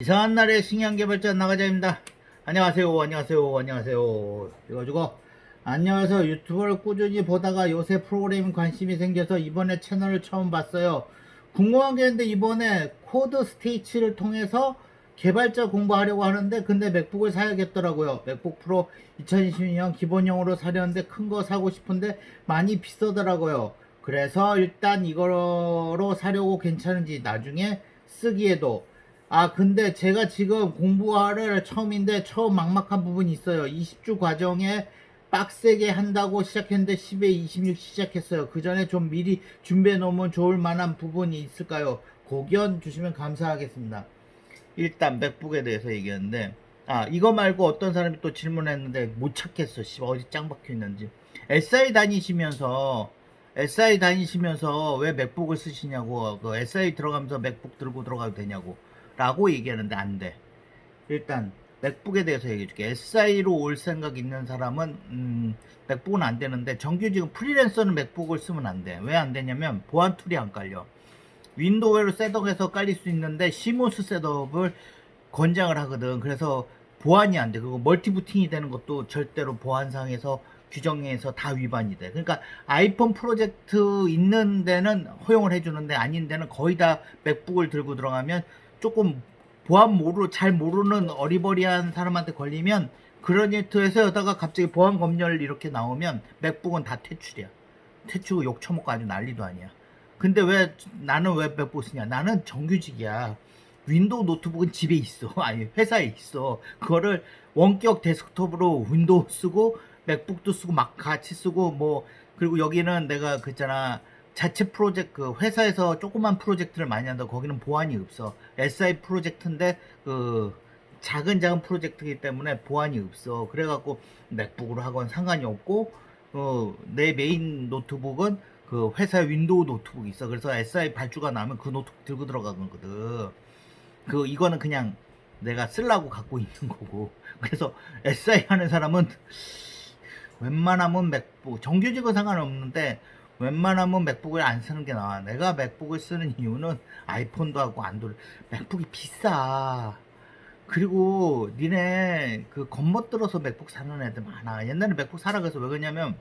이상한 날의 신기한 개발자 나가자입니다. 안녕하세요, 안녕하세요, 안녕하세요. 그래가지고 안녕하세요. 유튜브를 꾸준히 보다가 요새 프로그램 관심이 생겨서 이번에 채널을 처음 봤어요. 궁금한 게 있는데 이번에 코드 스테이치를 통해서 개발자 공부하려고 하는데 근데 맥북을 사야겠더라고요. 맥북 프로 2022년 기본형으로 사려는데 큰 거 사고 싶은데 많이 비싸더라고요. 그래서 일단 이거로 사려고 괜찮은지 나중에 쓰기에도 아 근데 제가 지금 공부를 처음인데 처음 막막한 부분이 있어요. 20주 과정에 빡세게 한다고 시작했는데 10에 26 시작했어요. 그 전에 좀 미리 준비해 놓으면 좋을 만한 부분이 있을까요? 고견 주시면 감사하겠습니다. 일단 맥북에 대해서 얘기했는데 아 이거 말고 어떤 사람이 또 질문했는데 못 찾겠어. 씨 어디 짱 박혀 있는지. SI 다니시면서 SI 다니시면서 왜 맥북을 쓰시냐고 그 SI 들어가면서 맥북 들고 들어가도 되냐고 라고 얘기하는데 안 돼. 일단 맥북에 대해서 얘기해 줄게. SI로 올 생각 있는 사람은 음, 맥북은 안 되는데 정규직은 프리랜서는 맥북을 쓰면 안 돼. 왜 안 되냐면 보안 툴이 안 깔려. 윈도우로 셋업해서 깔릴 수 있는데 시모스 셋업을 권장을 하거든. 그래서 보안이 안 돼. 그리고 멀티부팅이 되는 것도 절대로 보안상에서 규정에서 다 위반이 돼. 그러니까 아이폰 프로젝트 있는 데는 허용을 해주는데 아닌 데는 거의 다 맥북을 들고 들어가면 조금 보안 모르 잘 모르는 어리버리한 사람한테 걸리면 그런 네트에서 여다가 갑자기 보안 검열 이렇게 나오면 맥북은 다 퇴출이야. 퇴출 욕 처먹고 아주 난리도 아니야. 근데 왜 나는 왜 맥북 쓰냐? 나는 정규직이야. 윈도우 노트북은 집에 있어. 아니 회사에 있어. 그거를 원격 데스크톱으로 윈도우 쓰고 맥북도 쓰고 막 같이 쓰고 뭐 그리고 여기는 내가 그잖아 자체 프로젝트 그 회사에서 조그만 프로젝트를 많이 한다 거기는 보안이 없어. SI 프로젝트인데 그 작은 작은 프로젝트이기 때문에 보안이 없어. 그래갖고 맥북으로 하건 상관이 없고 어, 내 메인 노트북은 그 회사 윈도우 노트북이 있어. 그래서 SI 발주가 나면 그 노트북 들고 들어가거든. 그 이거는 그냥 내가 쓰려고 갖고 있는 거고. 그래서 SI 하는 사람은 웬만하면 맥북 정규직은 상관없는데 웬만하면 맥북을 안 쓰는 게 나아. 내가 맥북을 쓰는 이유는 아이폰도 하고 안드로이 맥북이 비싸. 그리고 니네 그 겉멋들어서 맥북 사는 애들 많아. 옛날에 맥북 사라 그래서 왜 그러냐면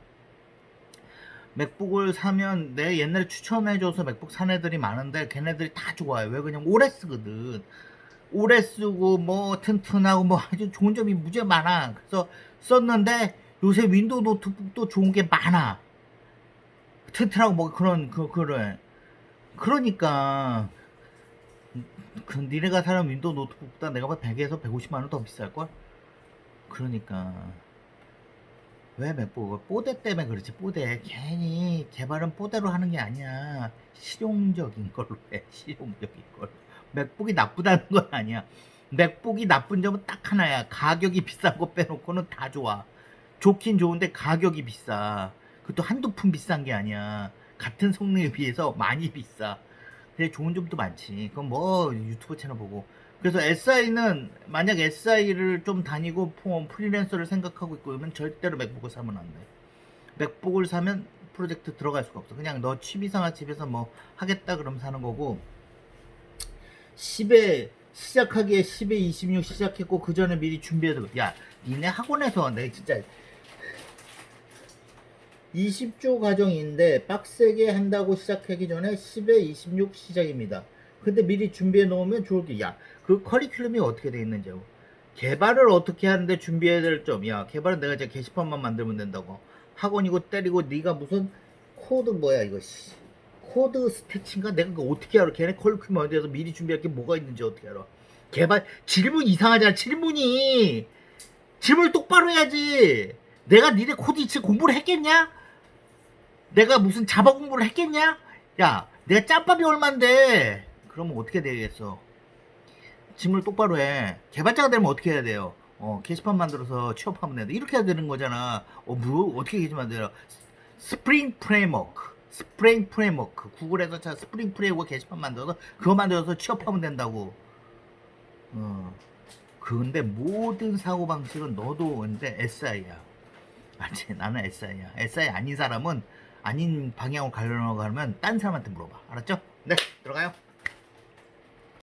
맥북을 사면 내 옛날에 추천해줘서 맥북 산 애들이 많은데 걔네들이 다 좋아요. 왜 그냥 오래 쓰거든. 오래 쓰고 뭐 튼튼하고 뭐 아주 좋은 점이 무지 많아. 그래서 썼는데 요새 윈도우 노트북도 좋은 게 많아. 튼튼하고 뭐 그런 그 그래. 그러니까 그 니네가 사는 윈도우 노트북보다 내가 봐 100에서 150만 원 더 비쌀 걸. 그러니까. 왜 맥북을 뽀대 때문에 그렇지 뽀대. 괜히 개발은 뽀대로 하는 게 아니야. 실용적인 걸로 해 실용적인 걸로. 맥북이 나쁘다는 건 아니야. 맥북이 나쁜 점은 딱 하나야. 가격이 비싼 거 빼놓고는 다 좋아. 좋긴 좋은데 가격이 비싸 그것도 한두 푼 비싼 게 아니야 같은 성능에 비해서 많이 비싸 근데 좋은 점도 많지 그건 뭐 유튜브 채널 보고 그래서 SI는 만약 SI를 좀 다니고 폼 프리랜서를 생각하고 있고 그러면 절대로 맥북을 사면 안 돼. 맥북을 사면 프로젝트 들어갈 수가 없어. 그냥 너 취미생활 집에서 뭐 하겠다 그러면 사는 거고 10에 시작하기에 10에 26 시작했고 그 전에 미리 준비해도 야 니네 학원에서 내 진짜 20조 과정인데 빡세게 한다고 시작하기 전에 10에 26 시작입니다. 근데 미리 준비해 놓으면 좋을 게, 야, 그 커리큘럼이 어떻게 돼 있는지요? 개발을 어떻게 하는데 준비해야 될 점, 야, 개발은 내가 이제 게시판만 만들면 된다고. 학원이고 때리고 네가 무슨 코드 뭐야 이거, 씨. 코드 스태치인가? 내가 그거 어떻게 알아? 걔네 커리큘럼 어디에서 미리 준비할 게 뭐가 있는지 어떻게 알아? 개발, 질문 이상하잖아, 질문이! 질문을 똑바로 해야지! 내가 니네 코드 이치 공부를 했겠냐? 내가 무슨 자바 공부를 했겠냐? 야, 내가 짬밥이 얼만데? 그러면 어떻게 되겠어? 질문을 똑바로 해. 개발자가 되면 어떻게 해야 돼요? 어, 게시판 만들어서 취업하면 된다. 이렇게 해야 되는 거잖아. 어, 뭐, 어떻게 게시판 만들어? 스프링 프레임워크. 스프링 프레임워크. 구글에서 자, 스프링 프레임워크 게시판 만들어서 그거 만들어서 취업하면 된다고. 어. 근데 모든 사고방식은 너도 근데 SI야. 맞지? 나는 SI야. SI 아닌 사람은 아닌 방향으로 가려고 하면 딴 사람한테 물어봐. 알았죠? 네, 들어가요.